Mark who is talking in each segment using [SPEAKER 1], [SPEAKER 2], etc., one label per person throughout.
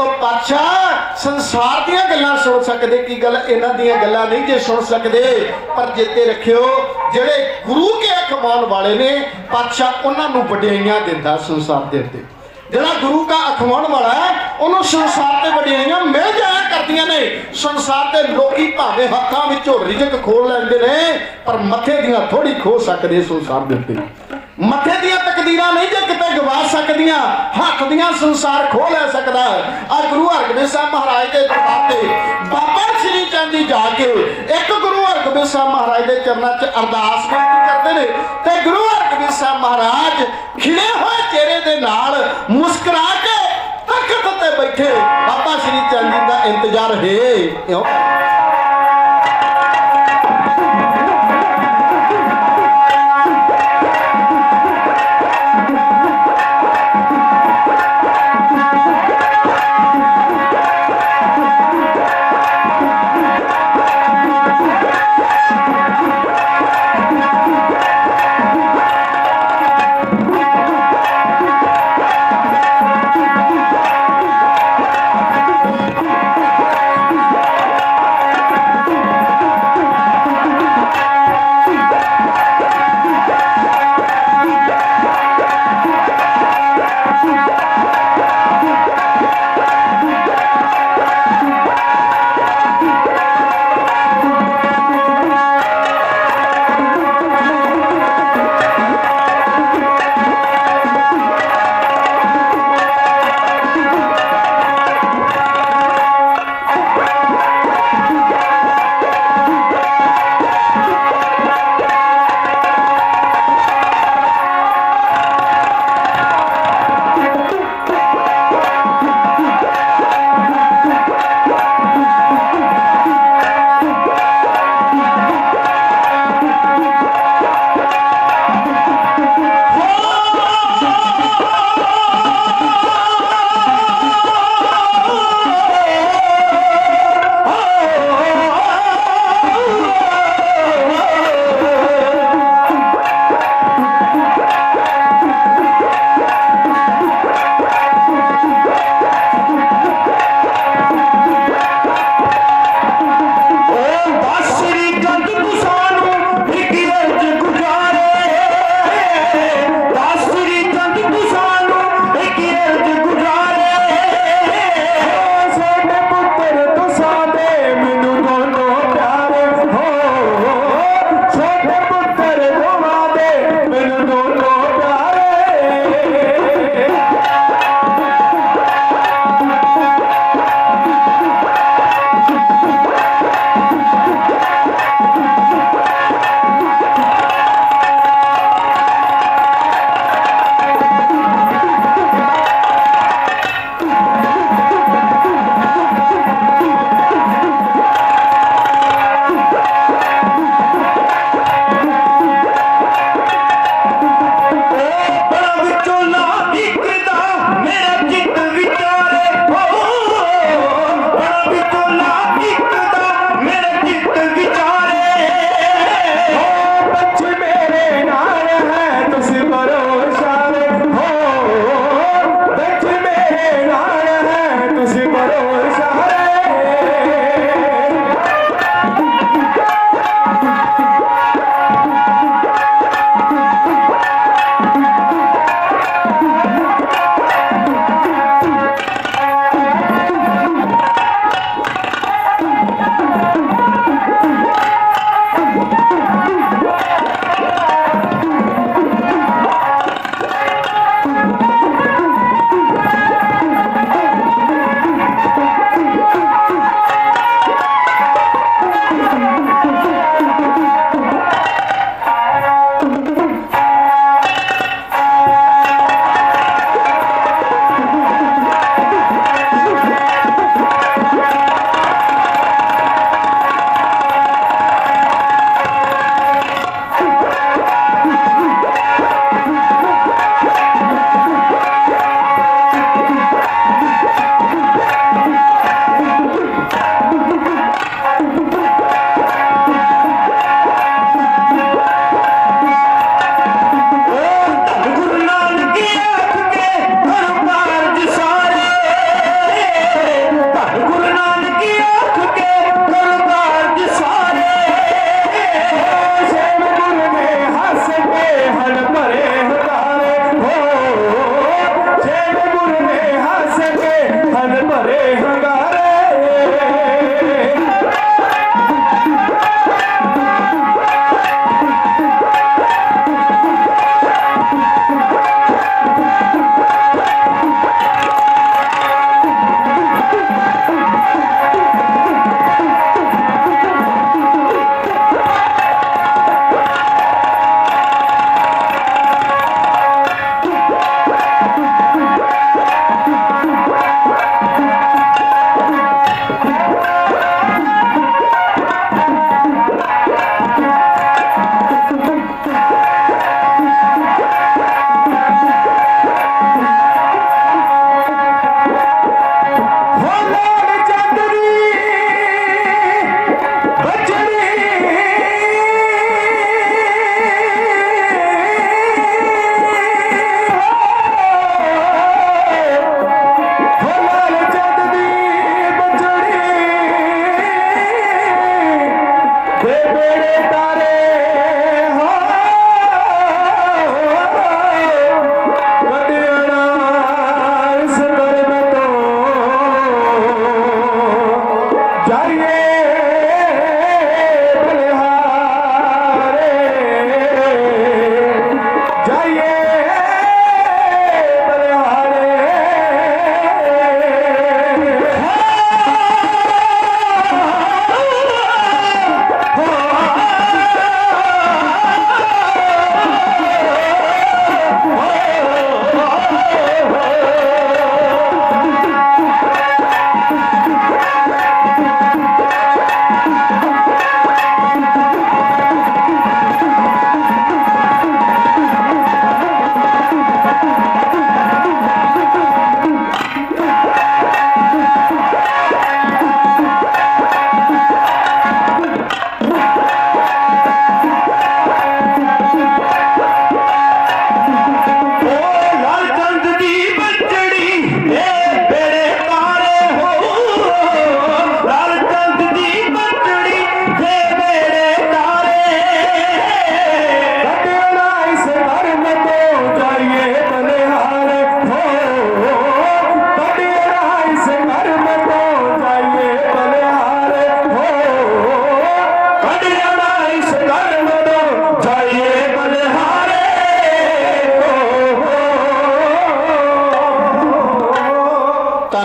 [SPEAKER 1] ਉਹ ਪਾਤਸ਼ਾਹ, ਸੰਸਾਰ ਦੀਆਂ ਗੱਲਾਂ ਸੁਣ ਸਕਦੇ, ਕੀ ਗੱਲ ਇਹਨਾਂ ਦੀਆਂ ਗੱਲਾਂ ਨਹੀਂ ਜੇ ਸੁਣ ਸਕਦੇ? ਪਰ ਜਿੱਤੇ ਰੱਖਿਓ, ਜਿਹੜੇ ਗੁਰੂ ਕੇ ਅਖਵਾਉਣ ਵਾਲੇ ਨੇ, ਪਾਤਸ਼ਾਹ ਉਹਨਾਂ ਨੂੰ ਵਡਿਆਈਆਂ ਦਿੰਦਾ ਸੰਸਾਰ ਦੇ ਉੱਤੇ। ਜਿਹੜਾ ਗੁਰੂ ਦਾ ਅਖਵਾਉਣ ਵਾਲਾ ਹੈ, ਉਹਨੂੰ ਸੰਸਾਰ ਤੇ ਵਡਿਆਈਆਂ ਮਿਲ ਜਾਇਆ ਕਰਦੀਆਂ ਨੇ। ਸੰਸਾਰ ਦੇ ਲੋਕੀ ਭਾਵੇਂ ਹੱਥਾਂ ਵਿੱਚੋਂ ਰਿਜਕ ਖੋਲ ਲੈਂਦੇ ਨੇ, ਪਰ ਮੱਥੇ ਦੀਆਂ ਥੋੜੀ ਖੋ ਸਕਦੇ ਸੰਸਾਰ ਦੇ ਉੱਤੇ। ਮੱਥੇ ਦੀਆਂ ਤਕਦੀਰਾਂ ਨਹੀਂ ਜੇ ਕਿਤੇ ਗਵਾ ਸਕਦੀਆਂ, ਹੱਥ ਦੀਆਂ ਸੰਸਾਰ ਖੋ ਲੈ ਸਕਦਾ ਆ ਗੁਰੂ ਹਰਗੋਬਿੰਦ ਸਾਹਿਬ ਮਹਾਰਾਜ ਦੇ ਦਰਬਾਰ ਤੇ ਬਾਬਾ ਸ੍ਰੀ ਚੰਦ ਜੀ ਜਾ ਕੇ ਇੱਕ ਗੁਰੂ ਹਰਗੋਬਿੰਦ ਸਾਹਿਬ ਮਹਾਰਾਜ ਦੇ ਚਰਨਾਂ 'ਚ ਅਰਦਾਸ ਬੇਨਤੀ ਕਰਦੇ ਨੇ ਤੇ ਗੁਰੂ ਹਰਗੋਬਿੰਦ ਸਾਹਿਬ ਮਹਾਰਾਜ ਖਿੜੇ ਹੋਏ ਚਿਹਰੇ ਦੇ ਨਾਲ ਮੁਸਕਰਾ ਕੇ ਤਖਤ ਤੇ ਬੈਠੇ। ਬਾਬਾ ਸ੍ਰੀ ਚੰਦ ਜੀ ਦਾ ਇੰਤਜ਼ਾਰ ਹੈ।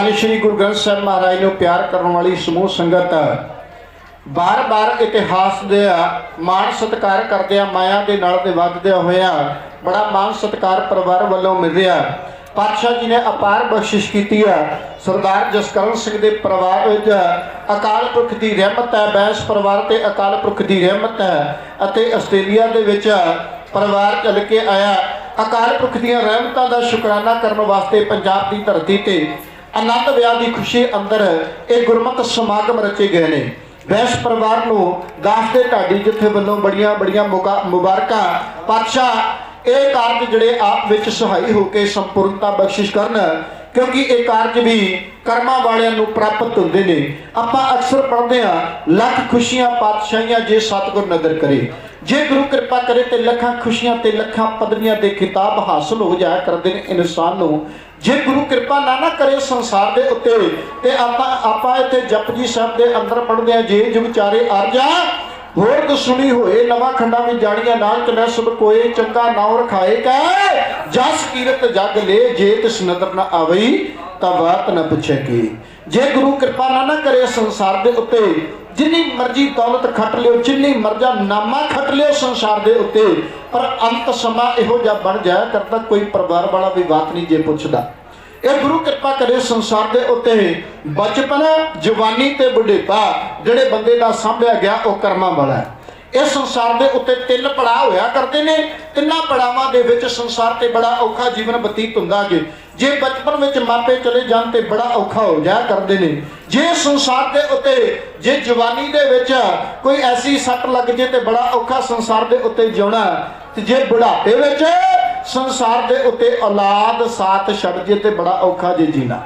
[SPEAKER 1] ਇਉਂ ਸ੍ਰੀ ਗੁਰੂ ਗ੍ਰੰਥ ਸਾਹਿਬ ਮਹਾਰਾਜ ਨੂੰ ਪਿਆਰ ਕਰਨ ਵਾਲੀ ਸਮੂਹ ਸੰਗਤ ਬਾਰ-ਬਾਰ ਇਤਿਹਾਸ ਦੇ ਮਾਣ ਸਤਿਕਾਰ ਕਰਦਿਆਂ, ਮਾਇਆ ਦੇ ਨਾਲ ਦੇ ਵੱਧਦਿਆਂ ਹੋਇਆ ਬੜਾ ਮਾਣ ਸਤਿਕਾਰ ਪਰਿਵਾਰ ਵੱਲੋਂ ਮਿਲ ਰਿਹਾ। ਪਾਤਸ਼ਾਹ ਜੀ ਨੇ ਅਪਾਰ ਬਖਸ਼ਿਸ਼ ਕੀਤੀ ਹੈ ਸਰਦਾਰ ਜਸਕਰਨ ਸਿੰਘ ਦੇ ਪਰਿਵਾਰ ਵਿੱਚ ਅਕਾਲ ਪੁਰਖ ਦੀ ਰਹਿਮਤ ਹੈ, ਬੈਂਸ ਪਰਿਵਾਰ ਤੇ ਅਕਾਲ ਪੁਰਖ ਦੀ ਰਹਿਮਤ ਹੈ ਅਤੇ ਆਸਟ੍ਰੇਲੀਆ ਦੇ ਵਿੱਚ ਪਰਿਵਾਰ ਚੱਲ ਕੇ ਆਇਆ। ਅਕਾਲ ਪੁਰਖ ਦੀਆਂ ਰਹਿਮਤਾਂ ਦਾ ਸ਼ੁਕਰਾਨਾ ਕਰਨ ਵਾਸਤੇ ਪੰਜਾਬ ਦੀ ਧਰਤੀ ਤੇ ਆਨੰਦ ਵਿਆਹ ਦੀ ਖੁਸ਼ੀ ਅੰਦਰ ਇਹ ਗੁਰਮਤਿ ਸਮਾਗਮ ਰਚੇ ਗਏ ਨੇ। ਵੈਸ਼ ਪਰਿਵਾਰ ਨੂੰ ਦਾਸ ਦੇ ਢਾਡੀ ਜਿੱਥੇ ਵੱਲੋਂ ਬੜੀਆਂ ਬੜੀਆਂ ਮੁਕਾ- ਮੁਬਾਰਕਾਂ, ਪਾਤਸ਼ਾਹ, ਇਹ ਕਾਰਜ ਜਿਹੜੇ ਆਪ ਵਿੱਚ ਸਹਾਈ ਹੋ ਕੇ ਸੰਪੂਰਨਤਾ ਬਖਸ਼ਿਸ਼ ਕਰਨ ਕਿਉਂਕਿ ਇਹ ਕਾਰਜ ਵੀ ਕਰਮਾਂ ਵਾਲਿਆਂ ਨੂੰ ਪ੍ਰਾਪਤ ਹੁੰਦੇ ਨੇ। ਆਪਾਂ ਅਕਸਰ ਪੜ੍ਹਦੇ ਆ ਲੱਖ ਖੁਸ਼ੀਆਂ ਪਾਤਸ਼ਾਹੀਆਂ ਜੇ ਸਤਿਗੁਰ ਨਦਰ ਕਰੇ। ਜੇ ਗੁਰੂ ਕਿਰਪਾ ਕਰੇ ਤੇ ਲੱਖਾਂ ਖੁਸ਼ੀਆਂ ਤੇ ਲੱਖਾਂ ਪਦਵੀਆਂ ਦੇ ਖਿਤਾਬ ਹਾਸਲ ਹੋ ਜਾਇਆ ਕਰਦੇ ਨੇ ਇਨਸਾਨ ਨੂੰ। ਜੇ ਗੁਰੂ ਕਿਰਪਾ ਨਾ ਨਾ ਕਰੇ ਸੰਸਾਰ ਦੇ ਉੱਤੇ, ਤੇ ਆਪਾਂ ਆਪਾਂ ਇੱਥੇ ਜਪਜੀ ਸਾਹਿਬ ਦੇ ਅੰਦਰ ਪੜ੍ਹਦੇ ਆ ਜੇ ਜੁਗ ਚਾਰੇ ਅਰਜਾ ਹੋਰ ਦੁਸ਼ਮਣੀ ਹੋਏ, ਨਵਾਂ ਖੰਡਾ ਵਿੱਚ ਜਾਣੀਆਂ, ਨਾਨਕ ਨੇ ਸਭ ਕੋਏ, ਚੰਗਾ ਨਾਉ ਰਖਾਏ ਕੈ। ਜਸ ਕੀਰਤ ਜਗ ਲੈ, ਜੇ ਤਿਸ ਨਦਰ ਨਾ ਆਵਈ, ਤਾਂ ਬਾਤ ਨਾ ਪੁੱਛੇ ਕੀ। ਜੇ ਗੁਰੂ ਕਿਰਪਾ ਨਾ ਨਾ ਕਰੇ ਸੰਸਾਰ ਦੇ ਉੱਤੇ, ਜਿੰਨੀ ਮਰਜ਼ੀ ਦੌਲਤ ਖੱਟ ਲਿਓ, ਜਿੰਨੀ ਮਰਜ਼ਾ ਨਾਮਾ ਖੱਟ ਲਿਓ ਸੰਸਾਰ ਦੇ ਉੱਤੇ, ਪਰ ਅੰਤ ਸਮਾਂ ਇਹੋ ਜਿਹਾ ਬਣ ਜਾਇਆ ਕਰਦਾ, ਕੋਈ ਪਰਿਵਾਰ ਵਾਲਾ ਵੀ ਬਾਤ ਨਹੀਂ ਜੇ ਪੁੱਛਦਾ। ਇਹ ਗੁਰੂ ਕਿਰਪਾ ਕਰੇ ਸੰਸਾਰ ਦੇ ਉੱਤੇ ਬਚਪਨ, ਜਵਾਨੀ ਤੇ ਬੁਢੇਪਾ, ਜਿਹੜੇ ਬੰਦੇ ਦਾ ਸਾਂਭਿਆ ਗਿਆ ਉਹ ਕਰਮਾਂ ਵਾਲਾ ਹੈ। ਇਹ ਸੰਸਾਰ ਦੇ ਉੱਤੇ ਤਿੰਨ ਪੜਾਅ ਹੋਇਆ ਕਰਦੇ ਨੇ। ਤਿੰਨਾਂ ਪੜਾਵਾਂ ਦੇ ਵਿੱਚ ਸੰਸਾਰ ਤੇ ਬੜਾ ਔਖਾ ਜੀਵਨ ਬਤੀਤ ਹੁੰਦਾ ਜੇ। ਜੇ ਬਚਪਨ ਵਿੱਚ ਮਾਪੇ ਚਲੇ ਜਾਣ ਤੇ ਬੜਾ ਔਖਾ ਹੋ ਜਾ ਕਰਦੇ ਨੇ। ਜੇ ਸੰਸਾਰ ਦੇ ਉੱਤੇ, ਜੇ ਜਵਾਨੀ ਦੇ ਵਿੱਚ ਕੋਈ ਐਸੀ ਸੱਟ ਲੱਗ ਜੇ ਤੇ ਬੜਾ ਔਖਾ ਸੰਸਾਰ ਦੇ ਉੱਤੇ ਜਿਉਣਾ ਤੇ ਜੇ ਬੁਢਾਪੇ ਵਿੱਚ ਸੰਸਾਰ ਦੇ ਉੱਤੇ ਔਲਾਦ ਸਾਥ ਛੱਡ ਜੇ ਤੇ ਬੜਾ ਔਖਾ ਜੇ ਜੀਣਾ।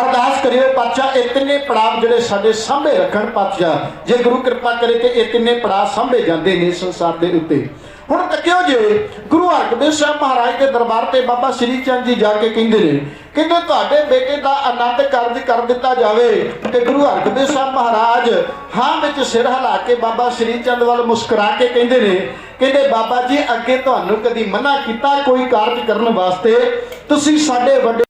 [SPEAKER 1] ਅਰਦਾਸ ਕਰਿਓ ਪਾਤਸ਼ਾਹ, ਇਹ ਤਿੰਨੇ ਪੜਾਅ ਜਿਹੜੇ ਸਾਡੇ ਸਾਹਮਣੇ ਰੱਖਣ ਪਾਤਸ਼ਾਹ, ਜੇ ਗੁਰੂ ਕਿਰਪਾ ਕਰੇ ਤੇ ਇਹ ਤਿੰਨੇ ਪੜਾਅ ਸਾਹਮਣੇ ਜਾਂਦੇ ਨੇ ਸੰਸਾਰ ਦੇ ਉੱਤੇ। ਹੁਣ ਤੱਕਿਓ ਜੇ ਗੁਰੂ ਹਰਗੋਬਿੰਦ ਸਾਹਿਬ ਮਹਾਰਾਜ ਦੇ ਦਰਬਾਰ ਤੇ ਬਾਬਾ ਸ੍ਰੀ ਚੰਦ ਜੀ ਜਾ ਕੇ ਕਹਿੰਦੇ ਨੇ, ਕਹਿੰਦੇ ਤੁਹਾਡੇ ਬੇਟੇ ਦਾ ਆਨੰਦ ਕਾਰਜ ਕਰ ਦਿੱਤਾ ਜਾਵੇ ਤੇ ਗੁਰੂ ਹਰਗੋਬਿੰਦ ਸਾਹਿਬ ਮਹਾਰਾਜ, ਹਾਂ ਵਿੱਚ ਸਿਰ ਹਿਲਾ ਕੇ ਬਾਬਾ ਸ੍ਰੀ ਚੰਦ ਵੱਲ ਮੁਸਕਰਾ ਕੇ ਕਹਿੰਦੇ ਨੇ ਕਹਿੰਦੇ, ਬਾਬਾ ਜੀ, ਅੱਗੇ ਤੁਹਾਨੂੰ ਕਦੀ ਮਨਾ ਕੀਤਾ ਕੋਈ ਕਾਰਜ ਕਰਨ ਵਾਸਤੇ? ਤੁਸੀਂ ਸਾਡੇ ਵੱਡੇ